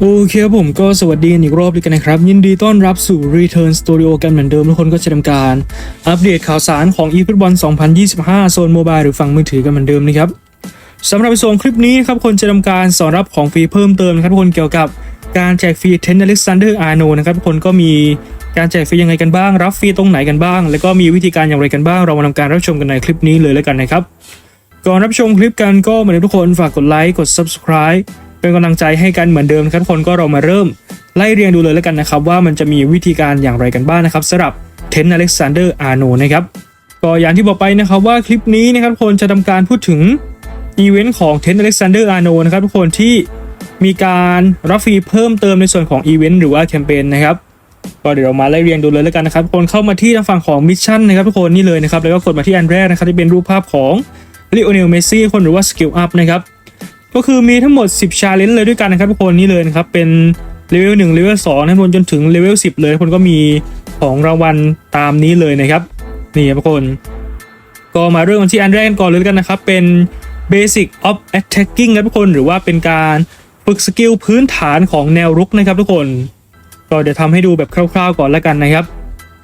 โอเคครับผมก็สวัสดีอีกรอบด้วยกันนะครับ ยินดีต้อนรับสู่ Return Studio กันเหมือนเดิมทุกคนก็จะทำการ อัปเดตข่าวสารของ eFootball 2025 โซนโมบายหรือฝั่งมือถือกันเหมือนเดิมนะครับสำหรับในส่วนคลิปนี้ครับคนจะทำการสอนรับของฟรีเพิ่มเติมนะครับทุกคนเกี่ยวกับการแจกฟรีเทนอเล็กซานเดอร์อาร์โนนะครับทุกคนก็มีการแจกฟรียังไงกันบ้าง รับฟรีตรงไหนกันบ้าง แล้วก็มีวิธีการอย่างไรกันบ้าง เรามาทำการรับชมกันในคลิปนี้เลยแล้วกันนะครับก่อนรับชมคลิปกันก็เหมือนทุกคนฝากกดไลค์กด subscribe เป็นกำลังใจให้กันเหมือนเดิมครับทุกคนก็เรามาเริ่ม ไล่เรียงดูเลยแล้วกันนะครับ ว่ามันจะมีวิธีการอย่างไรกันบ้างนะครับสำหรับเทนอเล็กซานเดอร์อาร์โนนะครับก็อย่างที่บอกไปนะครับว่าคลิปนี้นะครับทุกคนจะทำการพูดถึงอีเวนต์ของเทนอเล็กซานเดอร์อาร์โนนะครับทุกคนที่มีการรับฟรีเพิ่มเติมในส่วนของอีเวนต์หรือว่าแคมเปญนะครับก็เดี๋ยวเรามาไล่เรียงดูเลยแล้วกันนะครับทุกคนเข้ามาที่ทางฝั่งของมิชชั่นนะครับทุกคนนี่เลยนะครับแล้วก็กดมาที่อันแรกนะครับที่เป็นรูปภาพของลิโอเนลเมซี่คนหรือว่าสกิลอัพนะครับ ก็คือมีทั้งหมด 10ชาเลนจ์เลยด้วยกันนะครับทุกคนนี่เลยนะครับเป็นเลเวล1เลเวล2นะครับทุกคนจนถึงเลเวล10เลยทุกคนก็มีของรางวัลตามนี้เลยนะครับนี่ครับทุกคน ก็มาเริ่มกันที่อันแรกกันก่อนเลยกันนะครับ เป็น Basic of Attacking ครับทุกคนหรือว่าเป็นการฝึกสกิลพื้นฐานของแนวรุกนะครับทุกคนก็เดี๋ยวทำให้ดูแบบคร่าวๆก่อนแล้วกันนะครับ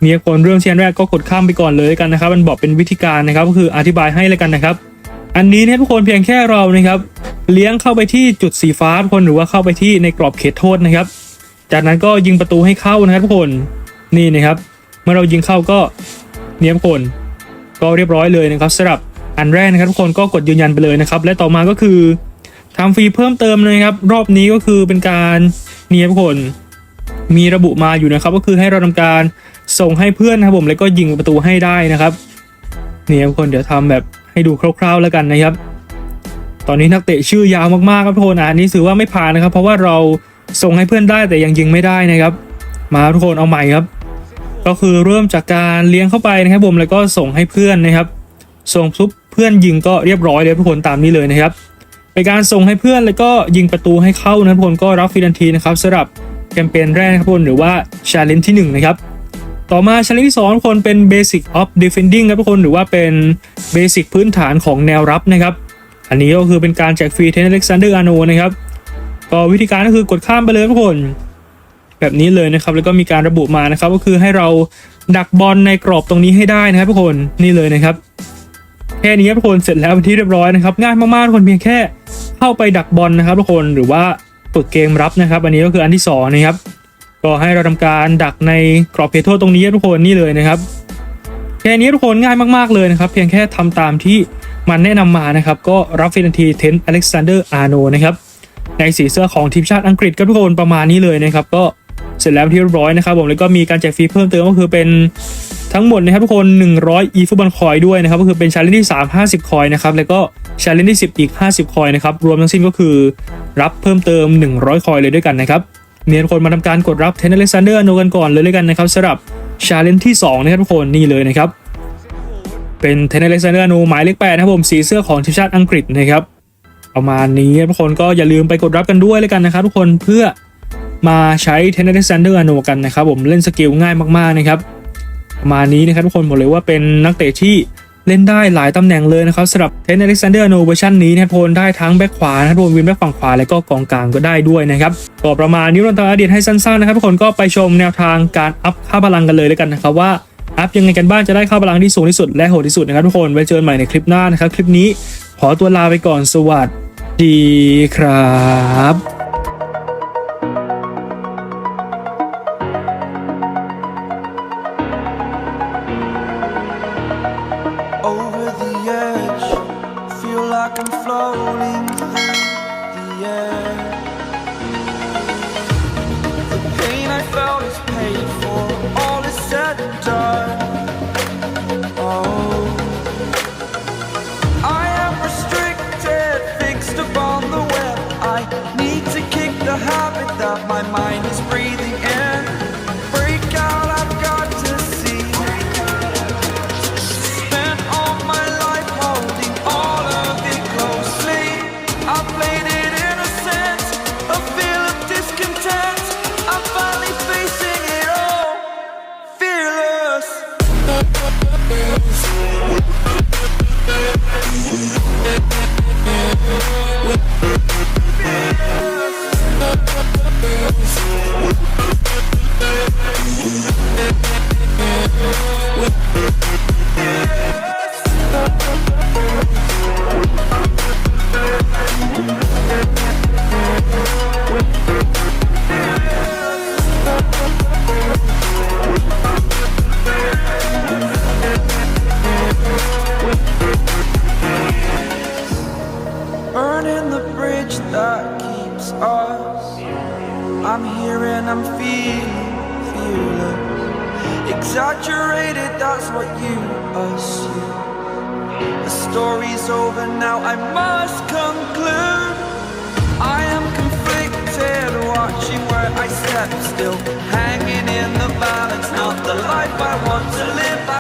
มีคนเรื่องเชียนแรกก็กดข้ามไปก่อนเลยกันนะครับ มันบอกเป็นวิธีการนะครับก็คืออธิบายให้แล้วกันนะครับ อันนี้เนี่ยทุกคนเพียงแค่เรานะครับ เลี้ยงเข้าไปที่จุดสีฟ้าทุกคนหรือว่าเข้าไปที่ในกรอบเขตโทษนะครับ จากนั้นก็ยิงประตูให้เข้านะครับทุกคนนี่นะครับ เมื่อเรายิงเข้าก็เนียมคนก็เรียบร้อยเลยนะครับสำหรับอันแรกนะครับทุกคนก็กดยืนยันไปเลยนะครับ และต่อมาก็คือทำฟรีเพิ่มเติมนะครับ รอบนี้ก็คือเป็นการเนียมคนมีระบุมาอยู่นะครับ ก็คือให้เราทำการส่งให้เพื่อนนะครับผมแล้วก็ยิงประตูให้ได้นะครับ เนี่ครับทุกคนเดี๋ยวทำแบบให้ดูคร่าวๆแล้วกันนะครับ ตอนนี้นักเตะชื่อยาวมากๆครับทุกคนอันนี้ถือว่าไม่ผ่านนะครับ เพราะว่าเราส่งให้เพื่อนได้แต่ยังยิงไม่ได้นะครับ มาทุกคนเอาใหม่ครับ ก็คือเริ่มจากการเลี้ยงเข้าไปนะครับผมแล้วก็ส่งให้เพื่อนนะครับ ส่งซุปเพื่อนยิงก็เรียบร้อยเลยทุกคนตามนี้เลยนะครับเป็นการส่งให้เพื่อนแล้วก็ยิงประตูให้เข้านะทุกคนก็รับฟรีทันทีนะครับสำหรับแคมเปญแรกนะครับทุกคนหรือว่า Challenge ที่1นะครับต่อมา Challenge ที่2ทุกคนเป็น Basic of Defending ครับทุกคนหรือว่าเป็น Basic พื้นฐานของแนวรับนะครับ อันนี้ก็คือเป็นการแจกฟรีเทนอเล็กซานเดอร์อาโนนะครับก็วิธีการก็คือกดข้ามไปเลยทุกคนแบบนี้เลยนะครับแล้วก็มีการระบุมานะครับ ก็คือให้เราดักบอลในกรอบตรงนี้ให้ได้นะครับทุกคนนี่เลยนะครับแค่นี้ทุกคนเสร็จแล้วเป็นที่เรียบร้อยนะครับง่ายมากๆทุกคนเพียงแค่เข้าไปดักบอลนะครับทุกคนหรือว่าฝึกเกมรับนะครับ อันนี้ก็คืออันที่สองนะครับก็ให้เราทำการดักในกรอบเขตโทษตรงนี้ทุกคนนี่เลยนะครับ แค่นี้ทุกคนง่ายมากๆเลยนะครับ เพียงแค่ทำตามที่ มันแนะนำมานะครับ ก็รับฟรีทันทีเทนอเล็กซานเดอร์อาร์โนนะครับ ในสีเสื้อของทีมชาติอังกฤษครับทุกคนประมาณนี้เลยนะครับ ก็เสร็จแล้วที่เรียบร้อยนะครับ ผมแล้วก็มีการแจกฟรีเพิ่มเติมก็คือเป็นทั้งหมดนะครับทุกคน 100 e ฟุตบอลคอยด้วยนะครับ ก็คือเป็นชาเลนจ์ที่ 3 50 คอยนะครับ แล้วก็ชาเลนจ์ที่ 10 อีก 50 คอยนะครับ รวมทั้งสิ้นก็คือรับเพิ่มเติม 100 คอยเลยด้วยกันนะครับเนี่ยทุกคนมาทำการกดรับเทนอเล็กซานเดอร์โนกันก่อนเลยเลยกันนะครับสำหรับชาเลนจ์ที่ 2 นะครับทุกคนนี่เลยนะครับ เป็นเทนอเล็กซานเดอร์โนหมายเลขแปดนะครับผมสีเสื้อของทีมชาติอังกฤษนะครับประมาณนี้ทุกคนก็อย่าลืมไปกดรับกันด้วยเลยกันนะครับทุกคนเพื่อมาใช้เทนอเล็กซนเดอร์โนกันนะครับผมเล่นสกิลง่ายมากๆนะครับประมาณนี้นะครับทุกคนบอกเลยว่าเป็นนักเตะที่เล่นได้หลายตำแหน่งเลยนะครับสำหรับเทนอเล็กซนเดอร์โนเวอร์ชันนี้นะครับทุกคนได้ทั้งแบ็คขวานะครับวมวินแบ็คฝั่งขวาและก็กองกลางก็ได้ด้วยนะครับก็ประมาณนี้เราตาอัปเดตให้สั้นๆนะครับทุกคนก็ไปชมแนวทางการอัพค่าพลังกันเลยแล้วกันนะครับว่า อัพยังไงกันบ้างจะได้ค่าพลังที่สูงที่สุดและโหดที่สุดนะครับทุกคนไว้เจอกันใหม่ในคลิปหน้านะครับคลิปนี้ขอตัวลาไปก่อนสวัสดีครับ over the edge. Feel like I'm floating out of my mind. That keeps us. I'm here and I'm feeling fearless. Exaggerated, that's what you assume. The story's over now, I must conclude. I am conflicted, watching where I step still. Hanging in the balance, not the life I want to live.